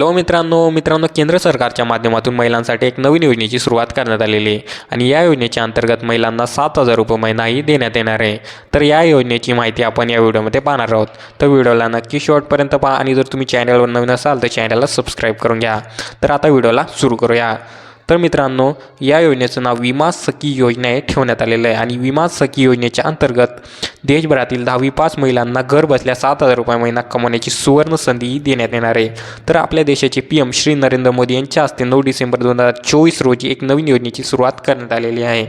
Hello मित्रांनो मित्रांनो केंद्र सरकारच्या माध्यमातून महिलांसाठी एक नवीन योजनेची सुरुवात करण्यात आलेली आहे. आणि या योजनेच्या अंतर्गत महिलांना सात हजार रुपये महिनाही देण्यात येणार आहे. तर या योजनेची माहिती आपण या व्हिडिओमध्ये पाहणार आहोत. तर व्हिडिओला नक्की शेवटपर्यंत पहा आणि जर तुम्ही चॅनलवर नवीन असाल तर चॅनलला सबस्क्राईब करून घ्या. तर आता व्हिडिओला सुरू करूया. तर मित्रांनो या योजनेचं नाव विमा सखी योजना हे ठेवण्यात आलेलं आहे. आणि विमा सखी योजनेच्या अंतर्गत देशभरातील दहावी पाच महिलांना घर बसल्या सात हजार रुपये महिना कमवण्याची सुवर्ण संधीही देण्यात येणार आहे. तर आपल्या देशाचे पी एम श्री नरेंद्र मोदी यांच्या हस्ते नऊ डिसेंबर दोन हजार चोवीस रोजी एक नवीन योजनेची सुरुवात करण्यात आलेली आहे.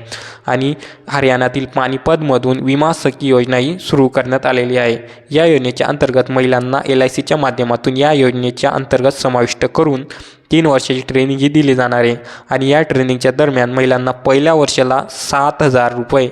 आणि हरियाणातील पानिपतमधून विमा सखी योजनाही सुरू करण्यात आलेली आहे. या योजनेच्या अंतर्गत महिलांना एल आय सीच्या माध्यमातून या योजनेच्या अंतर्गत समाविष्ट करून तीन वर्षाची ट्रेनिंग ही दिली जाणार आहे. आणि या ट्रेनिंगच्या दरम्यान महिलांना पहिल्या वर्षाला सात हजार रुपये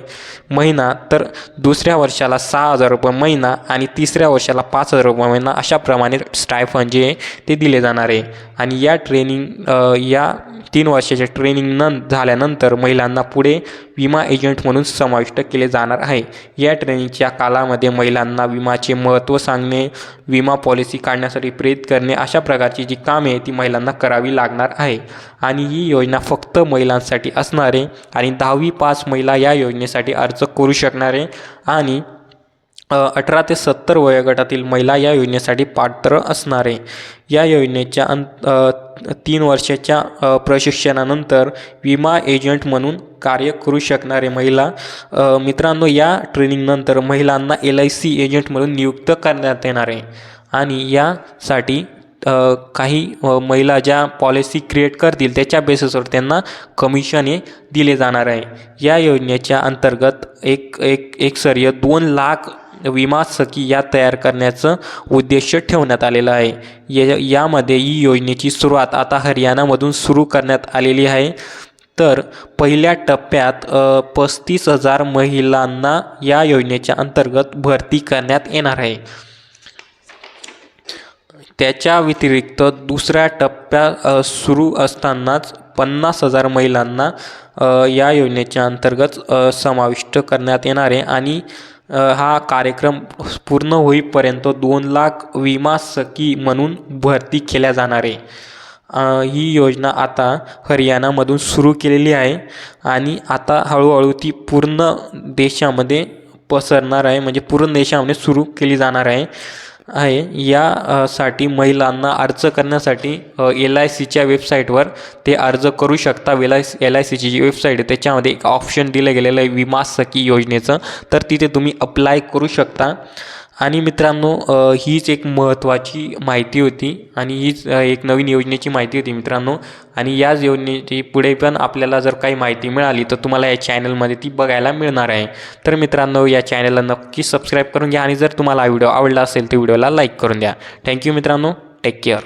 महिना तर दुसऱ्या वर्षाला सहा हजार रुपये महिना आणि तिसऱ्या वर्षाला पाच हजार रुपये महिना अशाप्रमाणे स्टायफन जे आहे ते दिले जाणार आहे. आणि या ट्रेनिंग या तीन वर्षाच्या ट्रेनिंग न झाल्यानंतर महिलांना पुढे विमा एजंट म्हणून समाविष्ट केले जाणार आहे. या ट्रेनिंगच्या कालामध्ये महिलांना विमाचे महत्त्व सांगणे विमा पॉलिसी काढण्यासाठी प्रेरित करणे अशा प्रकारची जी कामे आहे ती महिलांना कर करावी लागणार आहे. आणि ही योजना फक्त महिलांसाठी असणारे आणि दहावी पाच महिला या योजनेसाठी अर्ज करू शकणारे आणि अठरा ते सत्तर वयोगटातील महिला या योजनेसाठी पात्र असणारे या योजनेच्या अंत तीन वर्षाच्या प्रशिक्षणानंतर विमा एजंट म्हणून कार्य करू शकणारे महिला. मित्रांनो या ट्रेनिंगनंतर महिलांना एल आय सी एजंट म्हणून नियुक्त करण्यात येणार आहे. आणि यासाठी काही महिला ज्या पॉलिसी क्रिएट करतील त्याच्या बेसिसवर त्यांना कमिशन हे दिले जाणार आहे. या योजनेच्या अंतर्गत एक एक एक सर्य दोन लाख विमा सखी या तयार करण्याचं उद्देश ठेवण्यात आलेलं आहे. या यामध्ये ही योजनेची सुरुवात आता हरियाणामधून सुरू करण्यात आलेली आहे. तर पहिल्या टप्प्यात पस्तीस हजार महिलांना या योजनेच्या अंतर्गत भरती करण्यात येणार आहे. त्याच्या व्यतिरिक्त दुसऱ्या टप्प्या सुरू असतानाच पन्नास हजार महिलांना या योजनेच्या अंतर्गत समाविष्ट करण्यात येणार आहे. आणि हा कार्यक्रम पूर्ण होईपर्यंत दोन लाख विमा सखी म्हणून भरती केल्या जाणार आहे. ही योजना आता हरियाणामधून सुरू केलेली आहे आणि आता हळूहळू ती पूर्ण देशामध्ये पसरणार आहे. म्हणजे पूर्ण देशामध्ये सुरू केली जाणार आहे. आहे. या साठी महिलांना अर्ज करण्यासाठी एल आय सीच्या वेबसाईटवर ते अर्ज करू शकता. एल आय एल आय सीची जी वेबसाईट आहे त्याच्यामध्ये एक ऑप्शन दिलं गेलेलं आहे विमा सखी योजनेचं. तर तिथे तुम्ही अप्लाय करू शकता. आणि मित्रांनो हीच एक महत्त्वाची माहिती होती आणि हीच एक नवीन योजनेची माहिती होती मित्रांनो. आणि याच योजनेची पुढे पण आपल्याला जर काही माहिती मिळाली तर तुम्हाला या चॅनलमध्ये ती बघायला मिळणार आहे. तर मित्रांनो या चॅनलला नक्की सबस्क्राईब करून घ्या आणि जर तुम्हाला हा व्हिडिओ आवडला असेल तर व्हिडिओला लाईक करून द्या. थँक्यू मित्रांनो. Take care.